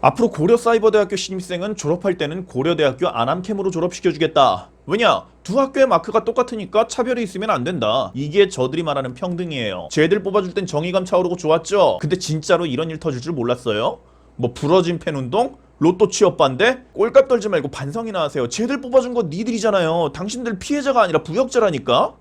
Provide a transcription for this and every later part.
앞으로 고려사이버대학교 신입생은 졸업할 때는 고려대학교 안암캠으로 졸업시켜주겠다. 왜냐? 두 학교의 마크가 똑같으니까 차별이 있으면 안 된다. 이게 저들이 말하는 평등이에요. 쟤들 뽑아줄 땐 정의감 차오르고 좋았죠? 근데 진짜로 이런 일 터질 줄 몰랐어요? 뭐 부러진 팬 운동? 로또 취업 반대? 꼴값 떨지 말고 반성이나 하세요. 쟤들 뽑아준 건 니들이잖아요. 당신들 피해자가 아니라 부역자라니까?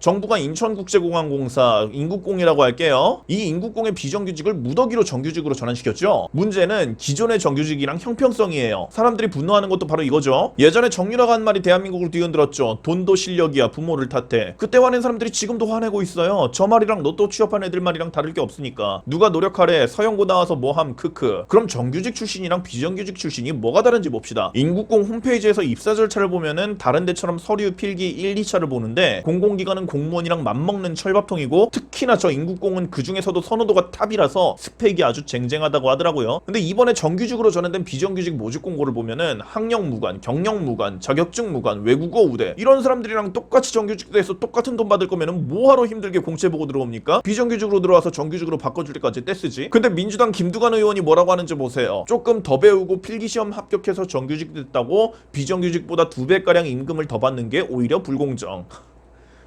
정부가 인천국제공항공사 인국공이라고 할게요. 이 인국공의 비정규직을 무더기로 정규직으로 전환시켰죠. 문제는 기존의 정규직이랑 형평성이에요. 사람들이 분노하는 것도 바로 이거죠. 예전에 정유라가 한 말이 대한민국을 뒤흔들었죠. 돈도 실력이야 부모를 탓해. 그때 화낸 사람들이 지금도 화내고 있어요. 저 말이랑 로또 취업한 애들 말이랑 다를 게 없으니까. 누가 노력하래 서영고 나와서 뭐함 크크. 그럼 정규직 출신이랑 비정규직 출신이 뭐가 다른지 봅시다. 인국공 홈페이지에서 입사 절차를 보면은 다른 데처럼 서류 필기 1, 2차를 보는데 공공기관은 공무원이랑 맞먹는 철밥통이고 특히나 저 인국공은 그 중에서도 선호도가 탑이라서 스펙이 아주 쟁쟁하다고 하더라고요. 근데 이번에 정규직으로 전환된 비정규직 모집 공고를 보면은 학력 무관, 경력 무관, 자격증 무관, 외국어 우대 이런 사람들이랑 똑같이 정규직돼서 똑같은 돈 받을 거면은 뭐하러 힘들게 공채 보고 들어옵니까? 비정규직으로 들어와서 정규직으로 바꿔줄 때까지 떼쓰지. 근데 민주당 김두관 의원이 뭐라고 하는지 보세요. 조금 더 배우고 필기시험 합격해서 정규직 됐다고 비정규직보다 두 배가량 임금을 더 받는 게 오히려 불공정.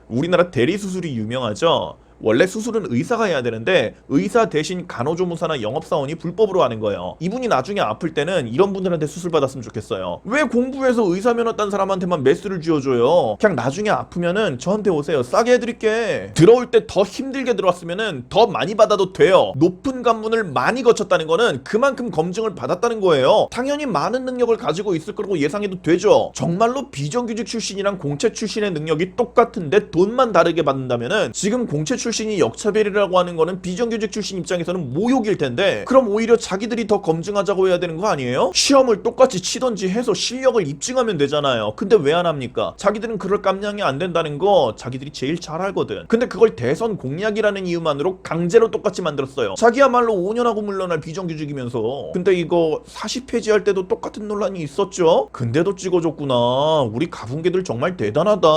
우리나라 대리 수술이 유명하죠. 원래 수술은 의사가 해야 되는데 의사 대신 간호조무사나 영업사원이 불법으로 하는 거예요. 이분이 나중에 아플 때는 이런 분들한테 수술 받았으면 좋겠어요. 왜 공부해서 의사 면허 딴 사람한테만 메스를 쥐어줘요? 그냥 나중에 아프면은 저한테 오세요. 싸게 해드릴게. 들어올 때 더 힘들게 들어왔으면은 더 많이 받아도 돼요. 높은 관문을 많이 거쳤다는 거는 그만큼 검증을 받았다는 거예요. 당연히 많은 능력을 가지고 있을 거라고 예상해도 되죠. 정말로 비정규직 출신이랑 공채 출신의 능력이 똑같은데 돈만 다르게 받는다면은 지금 공채 출신 이 역차별이라고 하는 거는 비정규직 출신 입장에서는 모욕일 텐데 그럼 오히려 자기들이 더 검증하자고 해야 되는 거 아니에요? 시험을 똑같이 치던지 해서 실력을 입증하면 되잖아요. 근데 왜 안 합니까? 자기들은 그럴 깜냥이 안 된다는 거 자기들이 제일 잘 알거든. 근데 그걸 대선 공약이라는 이유만으로 강제로 똑같이 만들었어요. 자기야말로 5년하고 물러날 비정규직이면서. 근데 이거 40페이지 할 때도 똑같은 논란이 있었죠? 근데도 찍어줬구나. 우리 가분개들 정말 대단하다.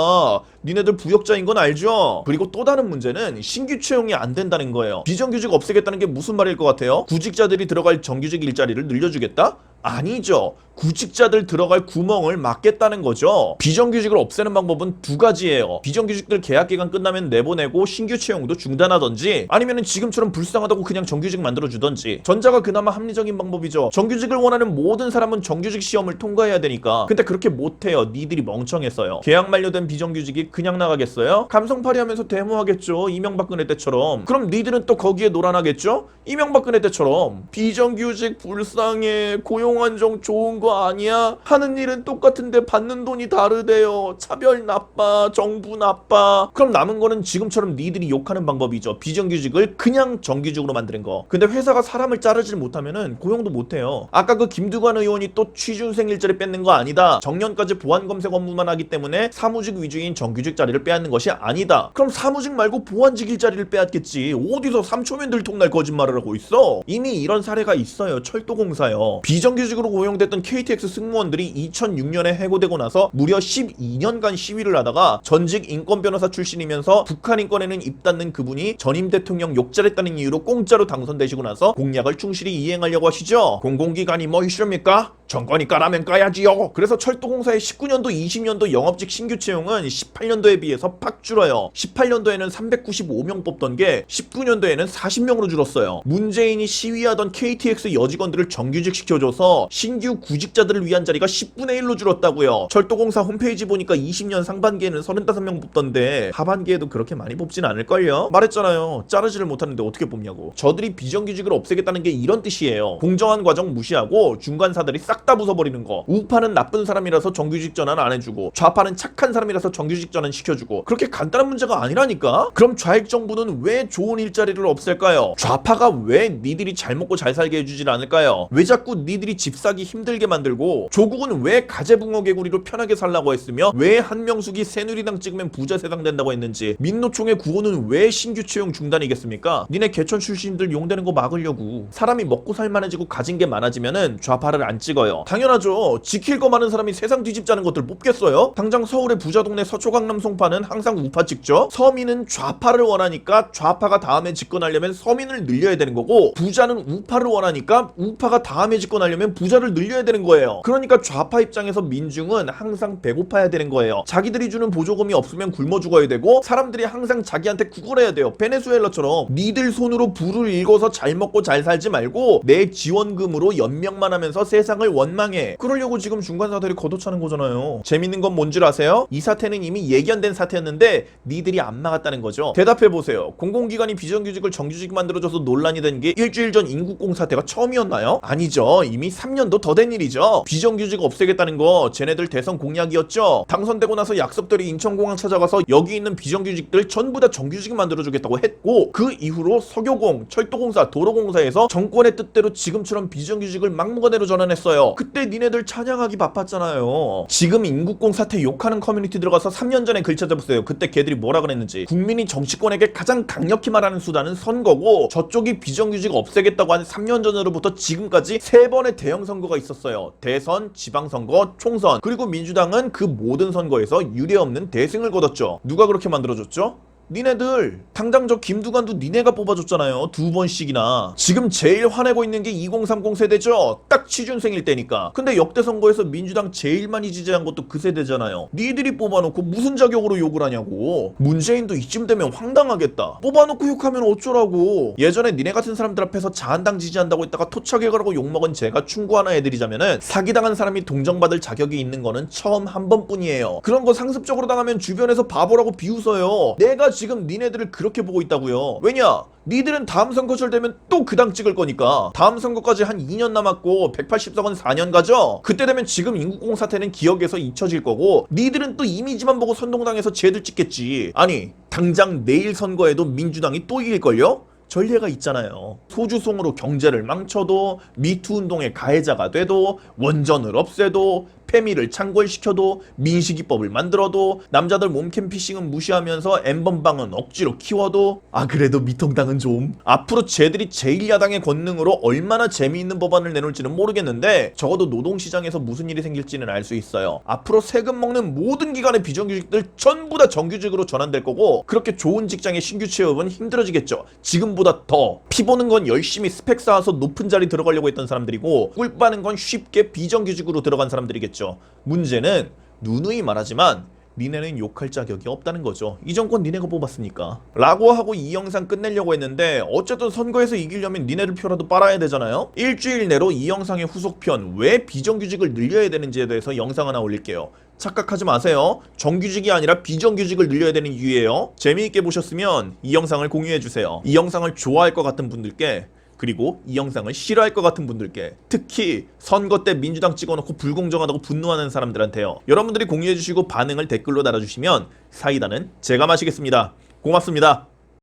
니네들 부역자인 건 알죠? 그리고 또 다른 문제는 신규 채용이 안 된다는 거예요. 비정규직 없애겠다는 게 무슨 말일 것 같아요? 구직자들이 들어갈 정규직 일자리를 늘려주겠다? 아니죠. 구직자들 들어갈 구멍을 막겠다는 거죠. 비정규직을 없애는 방법은 두 가지예요. 비정규직들 계약 기간 끝나면 내보내고 신규 채용도 중단하던지 아니면은 지금처럼 불쌍하다고 그냥 정규직 만들어 주던지. 전자가 그나마 합리적인 방법이죠. 정규직을 원하는 모든 사람은 정규직 시험을 통과해야 되니까. 근데 그렇게 못 해요. 니들이 멍청해서요. 계약 만료된 비정규직이 그냥 나가겠어요? 감성팔이 하면서 데모하겠죠. 이명박근혜 때처럼. 그럼 니들은 또 거기에 놀아나겠죠? 이명박근혜 때처럼 비정규직 불쌍해 고용 안정 좋은 거 아니야? 하는 일은 똑같은데 받는 돈이 다르대요. 차별 나빠, 정부 나빠. 그럼 남은 거는 지금처럼 니들이 욕하는 방법이죠. 비정규직을 그냥 정규직으로 만드는 거. 근데 회사가 사람을 자르질 못하면은 고용도 못해요. 아까 그 김두관 의원이 또 취준생 일자리 뺏는 거 아니다. 정년까지 보안 검색 업무만 하기 때문에 사무직 위주인 정규직 자리를 빼앗는 것이 아니다. 그럼 사무직 말고 보안직 일자리를 빼앗겠지. 어디서 3초면 들통날 거짓말을 하고 있어? 이미 이런 사례가 있어요. 철도공사요. 비 정규직으로 고용됐던 KTX 승무원들이 2006년에 해고되고 나서 무려 12년간 시위를 하다가 전직 인권 변호사 출신이면서 북한 인권에는 입 닫는 그분이 전임 대통령 욕잘했다는 이유로 공짜로 당선되시고 나서 공약을 충실히 이행하려고 하시죠. 공공기관이 뭐 있습니까? 정권이 까라면 까야지요. 그래서 철도공사의 19년도 20년도 영업직 신규 채용은 18년도에 비해서 팍 줄어요. 18년도에는 395명 뽑던 게 19년도에는 40명으로 줄었어요. 문재인이 시위하던 KTX 여직원들을 정규직 시켜줘서 신규 구직자들을 위한 자리가 10분의 1로 줄었다고요. 철도공사 홈페이지 보니까 20년 상반기에는 35명 뽑던데 하반기에도 그렇게 많이 뽑진 않을걸요? 말했잖아요. 자르지를 못하는데 어떻게 뽑냐고. 저들이 비정규직을 없애겠다는 게 이런 뜻이에요. 공정한 과정 무시하고 중간사들이 싹 다 부숴버리는 거. 우파는 나쁜 사람이라서 정규직 전환 안 해주고 좌파는 착한 사람이라서 정규직 전환 시켜주고 그렇게 간단한 문제가 아니라니까? 그럼 좌익 정부는 왜 좋은 일자리를 없앨까요? 좌파가 왜 니들이 잘 먹고 잘 살게 해주질 않을까요? 왜 자꾸 니들이 집 사기 힘들게 만들고 조국은 왜 가재붕어 개구리로 편하게 살라고 했으며 왜 한명숙이 새누리당 찍으면 부자 세상 된다고 했는지 민노총의 구호는 왜 신규 채용 중단이겠습니까? 니네 개천 출신들 용되는 거 막으려고 사람이 먹고 살만해지고 가진 게 많아지면은 좌파를 안 찍어요? 당연하죠. 지킬 거 많은 사람이 세상 뒤집자는 것들 뽑겠어요? 당장 서울의 부자 동네 서초 강남 송파는 항상 우파 찍죠. 서민은 좌파를 원하니까 좌파가 다음에 집권하려면 서민을 늘려야 되는 거고 부자는 우파를 원하니까 우파가 다음에 집권하려면 부자를 늘려야 되는 거예요. 그러니까 좌파 입장에서 민중은 항상 배고파야 되는 거예요. 자기들이 주는 보조금이 없으면 굶어 죽어야 되고 사람들이 항상 자기한테 구걸해야 돼요. 베네수엘라처럼 니들 손으로 부를 읽어서 잘 먹고 잘 살지 말고 내 지원금으로 연명만 하면서 세상을 원망해. 그러려고 지금 중간사들이 걷어차는 거잖아요. 재밌는 건 뭔 줄 아세요? 이 사태는 이미 예견된 사태였는데 니들이 안 막았다는 거죠. 대답해 보세요. 공공기관이 비정규직을 정규직 만들어줘서 논란이 된 게 일주일 전 인국공 사태가 처음이었나요? 아니죠. 이미 3년도 더 된 일이죠. 비정규직 없애겠다는 거 쟤네들 대선 공약이었죠. 당선되고 나서 약속들이 인천공항 찾아가서 여기 있는 비정규직들 전부 다 정규직 만들어주겠다고 했고 그 이후로 석유공, 철도공사, 도로공사에서 정권의 뜻대로 지금처럼 비정규직을 막무가내로 전환했어요. 그때 니네들 찬양하기 바빴잖아요. 지금 인국공 사태 욕하는 커뮤니티 들어가서 3년 전에 글 찾아보세요. 그때 걔들이 뭐라 그랬는지. 국민이 정치권에게 가장 강력히 말하는 수단은 선거고 저쪽이 비정규직 없애겠다고 한 3년 전으로부터 지금까지 세 번의 대형 선거가 있었어요. 대선, 지방선거, 총선. 그리고 민주당은 그 모든 선거에서 유례 없는 대승을 거뒀죠. 누가 그렇게 만들어줬죠? 니네들 당장 저 김두관도 니네가 뽑아줬잖아요. 두 번씩이나. 지금 제일 화내고 있는 게 2030 세대죠? 딱 취준생일 때니까. 근데 역대 선거에서 민주당 제일 많이 지지한 것도 그 세대잖아요. 니들이 뽑아놓고 무슨 자격으로 욕을 하냐고. 문재인도 이쯤 되면 황당하겠다. 뽑아놓고 욕하면 어쩌라고. 예전에 니네 같은 사람들 앞에서 자한당 지지한다고 했다가 토착해 가라고 욕먹은 제가 충고 하나 해드리자면은 사기당한 사람이 동정받을 자격이 있는 거는 처음 한 번뿐이에요. 그런 거 상습적으로 당하면 주변에서 바보라고 비웃어요. 내가 지금 니네들을 그렇게 보고 있다고요. 왜냐? 니들은 다음 선거철 되면 또 그당 찍을 거니까 다음 선거까지 한 2년 남았고 180석은 4년 가죠? 그때 되면 지금 인국공 사태는 기억에서 잊혀질 거고 니들은 또 이미지만 보고 선동당해서 쟤들 찍겠지. 아니 당장 내일 선거에도 민주당이 또 이길걸요? 전례가 있잖아요. 소주송으로 경제를 망쳐도 미투 운동의 가해자가 돼도 원전을 없애도 페미를 창궐시켜도 민식이법을 만들어도 남자들 몸캠 피싱은 무시하면서 엠번방은 억지로 키워도 아 그래도 미통당은 좀. 앞으로 쟤들이 제1야당의 권능으로 얼마나 재미있는 법안을 내놓을지는 모르겠는데 적어도 노동시장에서 무슨 일이 생길지는 알 수 있어요. 앞으로 세금 먹는 모든 기관의 비정규직들 전부 다 정규직으로 전환될 거고 그렇게 좋은 직장의 신규 취업은 힘들어지겠죠. 지금보다 더. 피 보는 건 열심히 스펙 쌓아서 높은 자리 들어가려고 했던 사람들이고 꿀 빠는 건 쉽게 비정규직으로 들어간 사람들이겠 죠 문제는 누누이 말하지만 니네는 욕할 자격이 없다는 거죠. 이 정권 니네가 뽑았으니까. 라고 하고 이 영상 끝내려고 했는데 어쨌든 선거에서 이기려면 니네들 표라도 빨아야 되잖아요. 일주일 내로 이 영상의 후속편 왜 비정규직을 늘려야 되는지에 대해서 영상 하나 올릴게요. 착각하지 마세요. 정규직이 아니라 비정규직을 늘려야 되는 이유예요. 재미있게 보셨으면 이 영상을 공유해주세요. 이 영상을 좋아할 것 같은 분들께 그리고 이 영상을 싫어할 것 같은 분들께 특히 선거 때 민주당 찍어놓고 불공정하다고 분노하는 사람들한테요. 여러분들이 공유해주시고 반응을 댓글로 달아주시면 사이다는 제가 마시겠습니다. 고맙습니다.